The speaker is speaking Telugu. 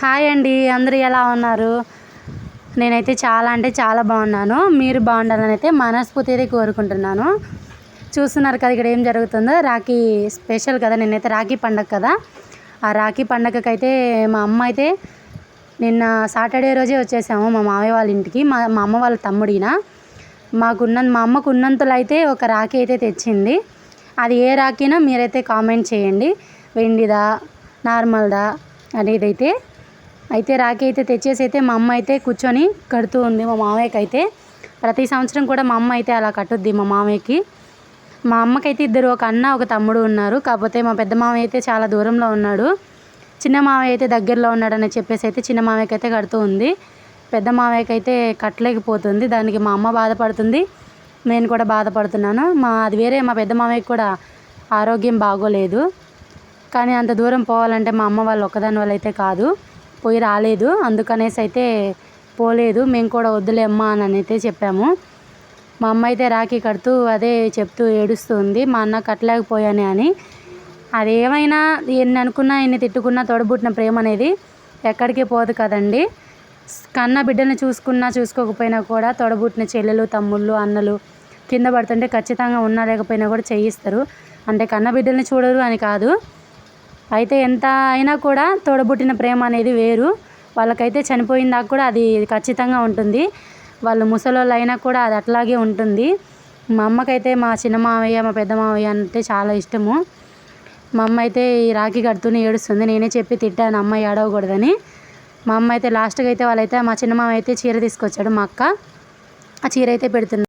హాయ్ అండి అందరూ ఎలా ఉన్నారు? నేనైతే చాలా అంటే చాలా బాగున్నాను. మీరు బాగుండాలని అయితే మనస్ఫూర్తిగా కోరుకుంటున్నాను. చూస్తున్నారు కదా ఇక్కడ ఏం జరుగుతుందో. రాఖీ స్పెషల్ కదా నేనైతే రాఖీ పండగ కదా. ఆ రాఖీ పండగకైతే మా అమ్మ అయితే నిన్న సాటర్డే రోజే వచ్చేసాము మా మామయ్య వాళ్ళ ఇంటికి. మా మా అమ్మ వాళ్ళ తమ్ముడిన. మాకున్న మా అమ్మకు ఉన్నంతలో అయితే ఒక రాఖీ అయితే తెచ్చింది. అది ఏ రాఖీనో మీరైతే కామెంట్ చేయండి. వెండిదా నార్మల్దా అనేది అయితే రాఖీ అయితే తెచ్చేసి అయితే మా అమ్మ అయితే కూర్చొని కడుతూ ఉంది మా మామయ్యకి అయితే ప్రతి సంవత్సరం కూడా మా అమ్మ అయితే అలా కట్టుద్ది మా మామయ్యకి. మా అమ్మకైతే ఇద్దరు ఒక అన్న ఒక తమ్ముడు ఉన్నారు. కాకపోతే మా పెద్ద మామయ్య అయితే చాలా దూరంలో ఉన్నాడు. చిన్న మామయ్య అయితే దగ్గరలో ఉన్నాడని చెప్పేసి అయితే చిన్న మామయ్యకి అయితే కడుతూ ఉంది. పెద్ద మామయ్యకి అయితే కట్టలేకపోతుంది దానికి మా అమ్మ బాధపడుతుంది. నేను కూడా బాధపడుతున్నాను. మా అది వేరే మా పెద్ద మామయ్యకి కూడా ఆరోగ్యం బాగోలేదు. కానీ అంత దూరం పోవాలంటే మా అమ్మ వాళ్ళు ఒక్కదాని వల్ల అయితే కాదు. పోయి రాలేదు. అందుకనేసి అయితే పోలేదు. మేము కూడా వద్దులేమ్మా అని అయితే చెప్పాము. మా అమ్మ అయితే రాఖీ కడుతూ అదే చెప్తూ ఏడుస్తుంది. మా అన్న కట్టలేకపోయానే అని. అది ఏమైనా ఎన్ని అనుకున్నా ఎన్ని తిట్టుకున్నా తోడబుట్టిన ప్రేమ అనేది ఎక్కడికి పోదు కదండి. కన్న బిడ్డని చూసుకున్నా చూసుకోకపోయినా కూడా తోడబుట్టిన చెల్లెలు తమ్ముళ్ళు అన్నలు కింద పడుతుంటే ఖచ్చితంగా ఉన్నా లేకపోయినా కూడా చేయిస్తారు. అంటే కన్న బిడ్డల్ని చూడరు అని కాదు. అయితే ఎంత అయినా కూడా తోడబుట్టిన ప్రేమ అనేది వేరు. వాళ్ళకైతే చనిపోయిన దాకా కూడా అది ఖచ్చితంగా ఉంటుంది. వాళ్ళు ముసలోళ్ళు అయినా కూడా అది అట్లాగే ఉంటుంది. మా అమ్మకైతే మా చిన్న మావయ్య మా పెద్ద మావయ్య అంటే చాలా ఇష్టము. మా అమ్మ అయితే ఈ రాఖీ కడుతూనే ఏడుస్తుంది. నేనే చెప్పి తిట్టాను అమ్మ ఏడవకూడదని. మా అమ్మ అయితే లాస్ట్కి అయితే వాళ్ళైతే మా చిన్న మామ అయితే చీర తీసుకొచ్చాడు మా అక్క. ఆ చీర అయితే పెడుతుంది